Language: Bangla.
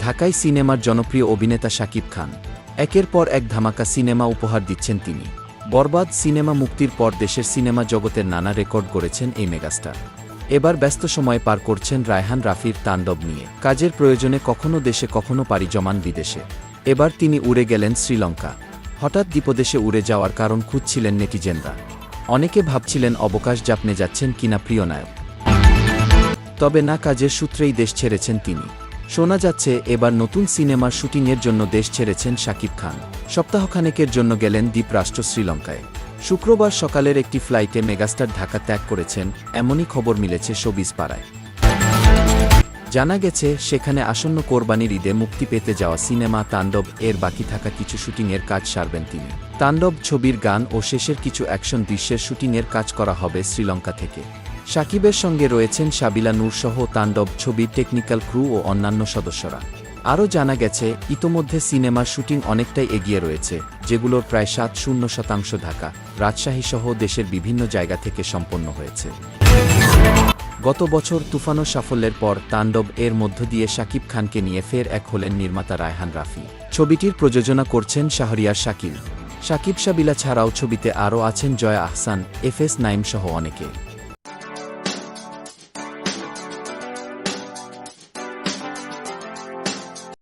ঢাকায় সিনেমার জনপ্রিয় অভিনেতা শাকিব খান। একের পর এক ধামাকা সিনেমা উপহার দিচ্ছেন তিনি। বরবাদ সিনেমা মুক্তির পর দেশের সিনেমা জগতের নানা রেকর্ড গড়েছেন এই মেগাস্টার। এবার ব্যস্ত সময় পার করছেন রায়হান রাফির তাণ্ডব নিয়ে। কাজের প্রয়োজনে কখনো দেশে কখনো পাড়ি জমান বিদেশে। এবার তিনি উড়ে গেলেন শ্রীলঙ্কা। হঠাৎ দ্বীপদেশে উড়ে যাওয়ার কারণ খুঁজছিলেন নেটিজেনরা। অনেকে ভাবছিলেন অবকাশ যাপনে যাচ্ছেন কিনা প্রিয় নায়ক। তবে না, কাজের সূত্রেই দেশ ছেড়েছেন তিনি। শোনা যাচ্ছে এবার নতুন সিনেমার শুটিংয়ের জন্য দেশ ছেড়েছেন শাকিব খান। সপ্তাহখানেকের জন্য গেলেন দ্বীপরাষ্ট্র শ্রীলঙ্কায়। শুক্রবার সকালের একটি ফ্লাইটে মেগাস্টার ঢাকা ত্যাগ করেছেন, এমনই খবর মিলেছে শোবিজ পাড়ায়। জানা গেছে, সেখানে আসন্ন কোরবানির ঈদে মুক্তি পেতে যাওয়া সিনেমা তাণ্ডব, এর বাকি থাকা কিছু শুটিংয়ের কাজ সারবেন তিনি। তাণ্ডব, ছবির গান ও শেষের কিছু অ্যাকশন দৃশ্যের শুটিংয়ের কাজ করা হবে শ্রীলঙ্কা থেকে। সাকিবের সঙ্গে রয়েছেন সাবিলা নূরসহ তাণ্ডব ছবির টেকনিক্যাল ক্রু ও অন্যান্য সদস্যরা। আরও জানা গেছে, ইতোমধ্যে সিনেমার শুটিং অনেকটাই এগিয়ে রয়েছে, যেগুলোর প্রায় সাত শূন্য শতাংশ ঢাকা রাজশাহী সহ দেশের বিভিন্ন জায়গা থেকে সম্পন্ন হয়েছে। গত বছর তুফানো সাফল্যের পর তাণ্ডব এর মধ্য দিয়ে শাকিব খানকে নিয়ে ফের এক হলেন নির্মাতা রায়হান রাফি। ছবিটির প্রযোজনা করছেন শাহরিয়ার শাকিল। শাকিব সাবিলা ছাড়াও ছবিতে আরও আছেন জয়া আহসান, এফ এস নাইম সহ অনেকে।